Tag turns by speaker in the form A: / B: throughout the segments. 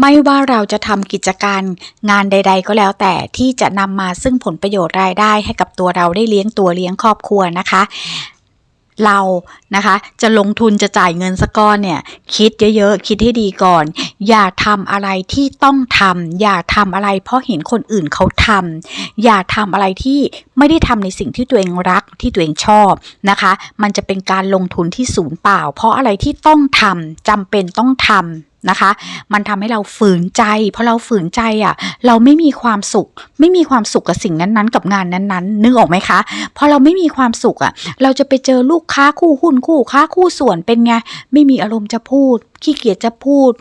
A: ไม่ว่าเราจะทำกิจการงานใด ๆ ก็แล้วแต่ที่จะนำมาซึ่งผลประโยชน์รายได้ให้กับตัวเราได้เลี้ยงตัวเลี้ยงครอบครัวนะคะ เรานะคะ จะลงทุนจะจ่ายเงินสักก้อนเนี่ย คิดเยอะๆ คิดให้ดีก่อน อย่าทำอะไรที่ต้องทำอย่าทำอะไรเพราะเห็นคนอื่นเขาทำอย่าทำอะไรที่ไม่ได้ทำในสิ่งที่ตัวเองรักที่ตัวเองชอบนะคะ มันจะเป็นการลงทุนที่ศูนย์เปล่า เพราะอะไรที่ต้องทำจำเป็นต้องทำ นะคะ มันทำให้เราฝืนใจ เพราะเราฝืนใจอะ เราไม่มีความสุข ไม่มีความสุขกับสิ่งนั้นๆ กับงานนั้นๆ นึกออกไหมคะ พอเราไม่มีความสุขอะ เราจะไปเจอลูกค้าคู่หุ้นคู่ค้าคู่ส่วนเป็นไง ไม่มีอารมณ์จะพูดขี้เกียจจะพูด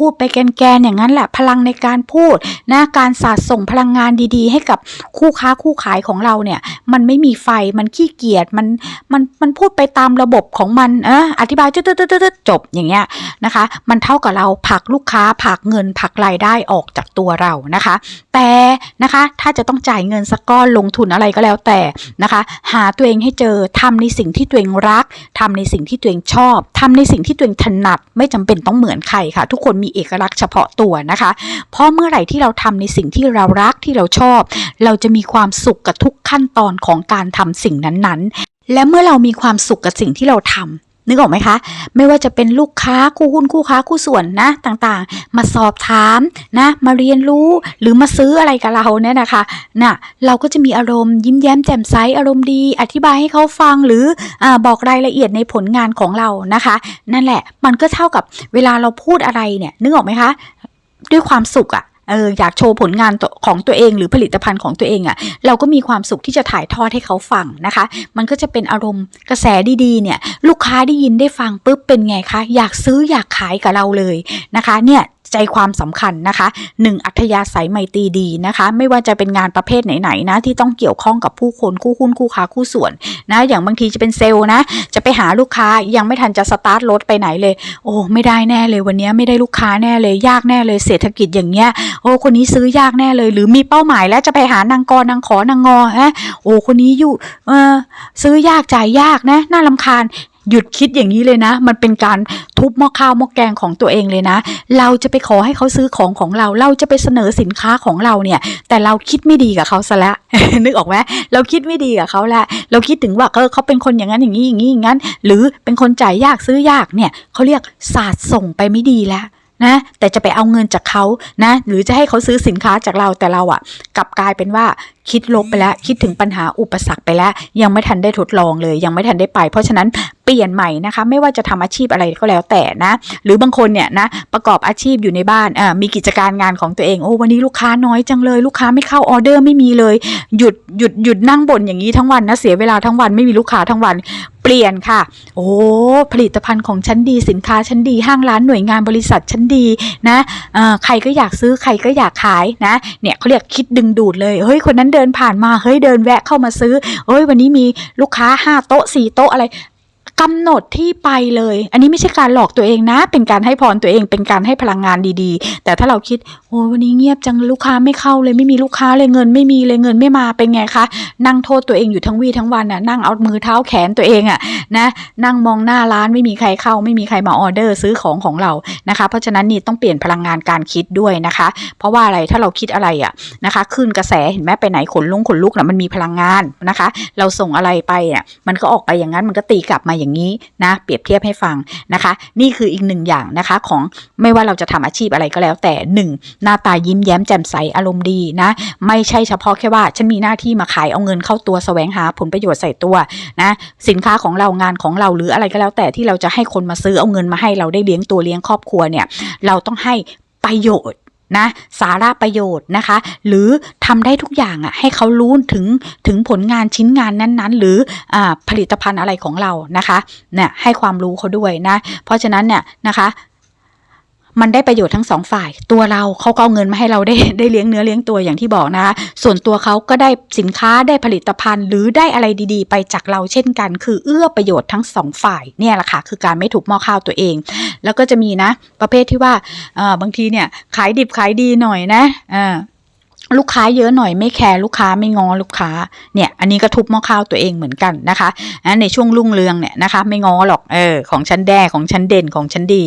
A: พูดไปแกนๆอย่างนั้นแหละพลังในการพูดนะการสาดส่งพลังงานดีๆ ให้กับคู่ค้าคู่ขายของเราเนี่ย มันไม่มีไฟมันขี้เกียจมันมันมันพูดไปตามระบบของมันเอออธิบายจืดๆจบอย่างเงี้ยนะคะ มันเท่ากับเราผลักลูกค้าผลักเงินผลักรายได้ออกจากตัวเรานะคะ แต่นะคะถ้าจะต้องจ่ายเงินสักก้อนลงทุนอะไรก็แล้วแต่นะคะ หาตัวเองให้เจอทำในสิ่งที่ตัวเองรักทำในสิ่งที่ตัวเองชอบทำในสิ่งที่ตัวเองถนัดไม่จำเป็นต้องเหมือนใครค่ะ ทุกคนมีเอกลักษณ์เฉพาะตัวนะคะ เพราะเมื่อไหร่ที่เราทำในสิ่งที่เรารักที่เราชอบ เราจะมีความสุขกับทุกขั้นตอนของการทำสิ่งนั้นๆ และเมื่อเรามีความสุขกับสิ่งที่เราทำ นึกออกไหมคะ ไม่ว่าจะเป็นลูกค้าคู่หุ้นคู่ค้าคู่ส่วนนะต่างๆ มาสอบถามนะมาเรียนรู้หรือมาซื้ออะไรกับเราเนี่ยนะคะน่ะเราก็จะมีอารมณ์ยิ้มแย้มแจ่มใสอารมณ์ดี อธิบายให้เขาฟังหรืออบอกรายละเอียดในผลงานของเรานะคะ นั่นแหละมันก็เท่ากับเวลาเราพูดอะไรเนี่ยนึกออกไหมคะ ด้วยความสุขอะ เอออยากโชว์ผลงานของตัวเองหรือผลิตภัณฑ์ของตัวเองอะ่ะเราก็มีความสุขที่จะถ่ายทอดให้เขาฟังนะคะ มันก็จะเป็นอารมณ์กระแสดีๆเนี่ยลูกค้าได้ยินได้ฟังปุ๊บเป็นไงคะ อยากซื้ออยากขายกับเราเลยนะคะเนี่ย ใจความสำคัญนะคะ 1. อัธยาศัยไมตรีดีนะคะ ไม่ว่าจะเป็นงานประเภทไหนๆนะที่ต้องเกี่ยวข้องกับผู้คนคู่หุ้นคู่ค้าคู่ส่วนนะอย่างบางทีจะเป็นเซลล์นะ จะไปหาลูกค้ายังไม่ทันจะสตาร์ทรถไปไหนเลย โอ้ไม่ได้แน่เลยวันนี้ไม่ได้ลูกค้าแน่เลยยากแน่เลยเศรษฐกิจอย่างเงี้ยโอ้คนนี้ซื้อยากแน่เลย หรือมีเป้าหมายแล้วจะไปหานางกรนางขอนางงอฮะโอ้คนนี้อยู่เออซื้อยากจ่ายยากนะน่าลำคาญ หยุดคิดอย่างนี้เลยนะ มันเป็นการทุบหม้อข้าวหม้อแกงของตัวเองเลยนะ เราจะไปขอให้เขาซื้อของของเรา เราจะไปเสนอสินค้าของเราเนี่ย แต่เราคิดไม่ดีกับเขาซะแล้วนึกออกไหมเราคิดไม่ดีกับเขาแล้วเราคิดถึงว่าเออเขาเป็นคนอย่างนั้นอย่างนี้อย่างนี้อย่างนั้น หรือเป็นคนจ่ายยากซื้อยากเนี่ยเขาเรียกศาสตร์ส่งไปไม่ดีแล้วนะแต่จะไปเอาเงินจากเขานะ หรือจะให้เขาซื้อสินค้าจากเราแต่เราอะ่ะกลับกลายเป็นว่าคิดลบไปแล้ว คิดถึงปัญหาอุปสรรคไปแล้ว ยังไม่ทันได้ทดลองเลย ยังไม่ทันได้ไป เพราะฉะนั้น เปลี่ยนใหม่นะคะ ไม่ว่าจะทำอาชีพอะไรก็แล้วแต่นะ หรือบางคนเนี่ยนะประกอบอาชีพอยู่ในบ้านอ่ามีกิจการงานของตัวเองโอ้วันนี้ลูกค้าน้อยจังเลย ลูกค้าไม่เข้าออเดอร์ไม่มีเลย หยุดหยุดหยุดนั่งบ่นอย่างนี้ทั้งวันนะเสียเวลาทั้งวันไม่มีลูกค้าทั้งวันเปลี่ยนค่ะ โอ้ผลิตภัณฑ์ของฉันดีสินค้าฉันดีห้างร้านหน่วยงานบริษัทฉันดีนะใครก็อยากซื้อใครก็อยากขายนะเนี่ยเขาเรียกคิดดึงดูดเลยเฮ้ยคนนั้นเดินผ่านมาเฮ้ยเดินแวะเข้ามาซื้อเฮ้ยวันนี้มีลูกค้าห้าโต๊ะสี่โต๊ะอะไร กำหนดที่ไปเลย อันนี้ไม่ใช่การหลอกตัวเองนะ เป็นการให้พรตัวเอง เป็นการให้พลังงานดีๆ แต่ถ้าเราคิดโอ้วันนี้เงียบจังลูกค้าไม่เข้าเลยไม่มีลูกค้าเลยเงิน ไม่มีเลยเงินไม่มาเป็นไงคะ นั่งโทษตัวเองอยู่ทั้งวี่ทั้งวันน่ะนั่งเอามือเท้าแขนตัวเองอะนะนั่งมองหน้าร้านไม่มีใครเข้า ไม่มีใครมาออเดอร์ซื้อของของเรานะคะ เพราะฉะนั้นนี่ต้องเปลี่ยนพลังงานการคิดด้วยนะคะ เพราะว่าอะไรถ้าเราคิดอะไรอะนะคะคลื่นกระแสเห็นไหมไปไหนขนลุกขนลุกนะมันมีพลังงานนะคะ เราส่งอะไรไปอะมันก็ออกไปอย่างนั้นมันก็ตีกลับมาอย่างนี้นะ เปรียบเทียบให้ฟังนะคะ นี่คืออีกหนึ่งอย่างนะคะของไม่ว่าเราจะทำอาชีพอะไรก็แล้วแต่หนึ่งหน้าตายิ้มแย้มแจ่มใสอารมณ์ดีนะ ไม่ใช่เฉพาะแค่ว่าฉันมีหน้าที่มาขายเอาเงินเข้าตัวแสวงหาผลประโยชน์ใส่ตัวนะสินค้าของเรางานของเราหรืออะไรก็แล้วแต่ที่เราจะให้คนมาซื้อเอาเงินมาให้เราได้เลี้ยงตัวเลี้ยงครอบครัวเนี่ย เราต้องให้ประโยชน์ นะสาระประโยชน์นะคะ หรือทำได้ทุกอย่างอะให้เขารู้ถึงถึงผลงานชิ้นงานนั้นๆ หรืออผลิตภัณฑ์อะไรของเรานะคะเนี่ยให้ความรู้เขาด้วยนะ เพราะฉะนั้นเนี่ยนะคะ มันได้ประโยชน์ทั้งสองฝ่าย ตัวเราเขาก็เอาเงินมาให้เราได้ได้เลี้ยงเนื้อเลี้ยงตัวอย่างที่บอกนะคะส่วนตัวเขาก็ได้สินค้าได้ผลิตภัณฑ์ หรือได้อะไรดีๆ ไปจากเราเช่นกัน คือเอื้อประโยชน์ทั้งสองฝ่ายเนี่ยแหละค่ะคือการไม่ถูกมอข้าวตัวเอง แล้วก็จะมีนะ ประเภทที่ว่าบางทีเนี่ยขายดิบขายดีหน่อยนะลูกค้าเยอะหน่อยไม่แคร์ลูกค้าไม่งอลูกค้าเนี่ยอันนี้ก็ทุบหม้อข้าวตัวเองเหมือนกันนะคะอะในช่วงรุ่งเรืองเนี่ยนะคะ ไม่งอหรอกเออของฉันแด่ของฉันเด่นของฉันดี